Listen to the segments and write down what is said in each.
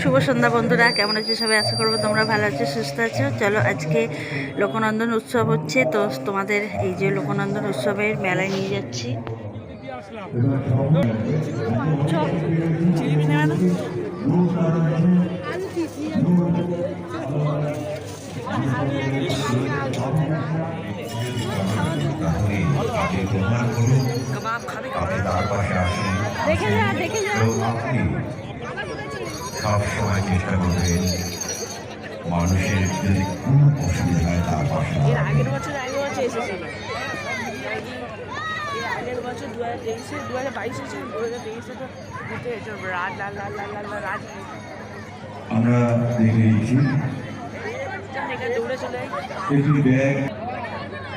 শুভ সন্ধ্যা বন্ধুরা, কেমন আছো সবাই? আশা করব তোমরা ভালো আছো, সুস্থ আছো। চলো আজকে লোকনন্দন উৎসব হচ্ছে, তো তোমাদের এই যে লোকনন্দন উৎসবের মেলায় নিয়ে যাচ্ছি। দেখে যা দেখে যা। সবসময় চেষ্টা করবেন মানুষের যদি কোনো অসুবিধা হয় তার পাশে আগের বছর আগের বছর এসেছিল। আগের বছর দু হাজার তেইশে দু হাজার বাইশে ছিল দু হাজার তেইশে তো রাজ লাল লাল লাল লাল লাল রাজ আমরা দেখে নিচ্ছি। একটি ব্যাগ।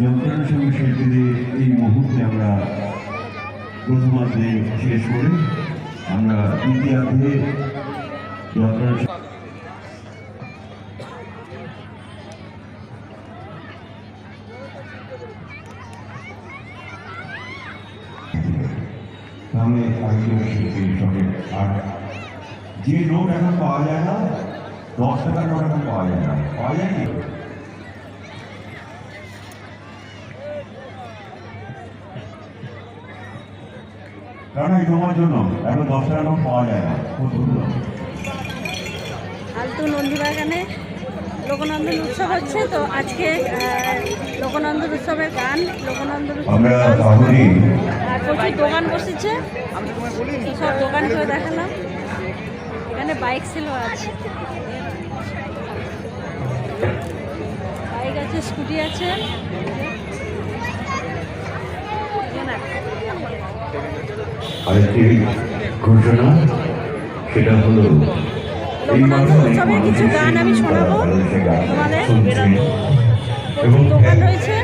যন্ত্রণার সঙ্গে শিল্পীদের এই মুহূর্তে আমরা প্রথমার্ধে শেষ করে আমরা দ্বিতীয়ার্ধে তাহলে যে নোট এখন পাওয়া যায় না, দশ টাকার নোট এখন পাওয়া যায় না। পাওয়া যায় কি? কারণ এই জন্য এখন দশ টাকার নোট পাওয়া যায় না। কতগুলো আলতু নন্দীবাগানে লোকনন্দন উৎসব হচ্ছে তো আজকে লোকনন্দন উৎসবের গান লোকনন্দন আর প্রচুর দোকান বসেছে। সব দোকান করে দেখালাম। এখানে বাইক ছিল আছে বাইক আছে স্কুটি আছে। আরেকটি ঘোষণা সেটা হলো লোকনন্দন উৎসবের কিছু গান আমি শোনাবো। তোমাদের দোকান রয়েছে।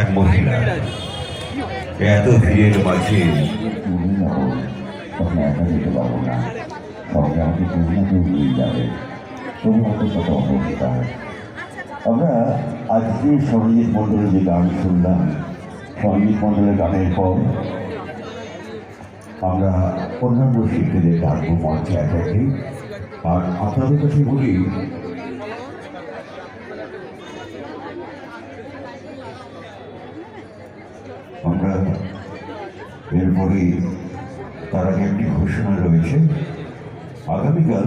এক মহিলা। এত ভিড়ের মাঝে তখন একা যেতে পারব না সঙ্গে আমাকে কেউ না কেউ নিয়ে যাবে তবু আমরা আজকে সংগীত মণ্ডলে যে গান শুনলাম সংগীত মণ্ডলের গানের পর আমরা অন্যান্য শিল্পীদের ডাকবো মঞ্চে একাধিক আর আপনাদের কাছে বলি, আমরা এরপরে তার আগে একটি ঘোষণা রয়েছে। আগামীকাল